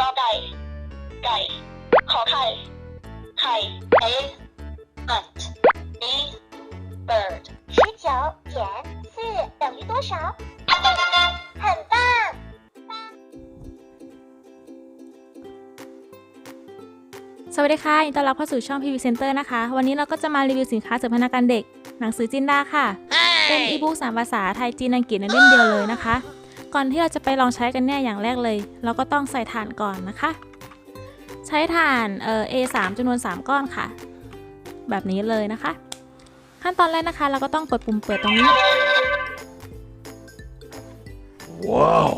กอไก่ ไก่ ขอไข่ ไข่ A ant B bird 十九减四等于多少？很棒！ สวัสดีค่ะยินดีต้อนรับเข้าสู่ช่อง PV Center นะคะ วันนี้เราก็จะมารีวิวสินค้าเสริมพัฒนาการเด็ก หนังสือจินดาค่ะ เป็นอีบุ๊กสามภาษาไทยจีนอังกฤษในเล่มเดียวเลยนะคะ ก่อนที่เราจะไปลองใช้กันเนี่ยอย่างแรกเลย เราก็ต้องใส่ถ่านก่อนนะคะ ใช้ถ่านเอ่อ A3 จำนวน 3 ก้อนค่ะ แบบนี้เลยนะคะ ขั้นตอนแรกนะคะ เราก็ต้องกดปุ่มเปิดตรงนี้ Wow.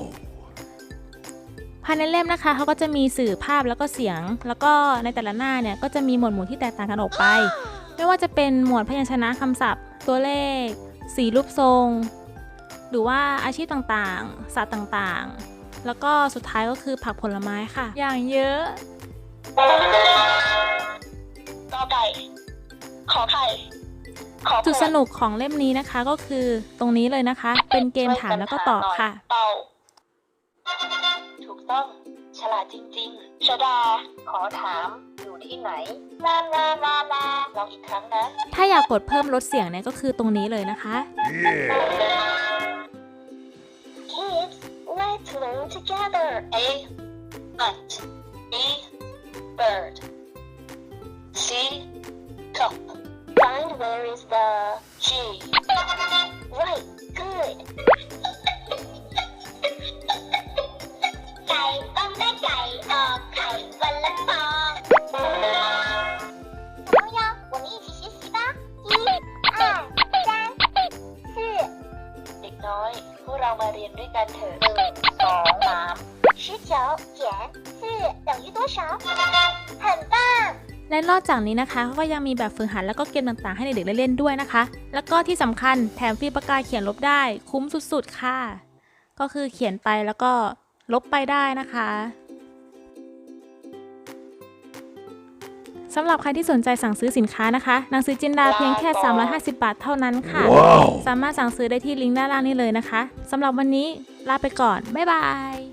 ภายในเล่มนะคะเขาก็จะมีสื่อภาพแล้วก็เสียง แล้วก็ในแต่ละหน้าเนี่ยก็จะมีหมวดหมู่ที่แตกต่างกันออกไป ไม่ว่าจะเป็นหมวดพยัญชนะคำศัพท์ ตัวเลข สีรูปทรง หรือว่าอาชีพต่างๆ สัตว์ต่างๆ แล้วก็สุดท้ายก็คือผักผลไม้ค่ะ อย่างเยอะ กอไก่ ขอไข่ขอจุดสนุกของเล่มนี้นะคะก็คือตรงนี้เลยนะคะ เป็นเกมถามแล้วก็ตอบค่ะเต่า ถูกต้อง ฉลาดจริงๆชดา ขอถามอยู่ที่ไหนลาลาลาลาลองอีกครั้งนะ ถ้าอยากกดเพิ่มลดเสียงเนี่ยก็คือตรงนี้เลยนะคะ Yeah. Learn together. A ant B bird. C cup. Find where is the G มาเรียนด้วยกันเถอะหนึ่งสองสาม 十九减四等于多少？很棒！ และนอกจากนี้นะคะเขาก็ยังมีแบบฝึกหัดแล้วก็เกมต่างๆ ให้เด็กๆได้เล่นด้วยนะคะ แล้วก็ที่สำคัญแถมฟรีปากกาเขียนลบได้ คุ้มสุดๆค่ะ ก็คือเขียนไปแล้วก็ลบไปได้นะคะ สำหรับใครที่สนใจสั่งซื้อสินค้านะคะ หนังสือจินดาเพียงแค่ 350 บาทเท่านั้นค่ะ Wow. สามารถสั่งซื้อได้ที่ลิงก์ด้านล่างนี้เลยนะคะสำหรับวันนี้ลาไปก่อน บ๊ายบาย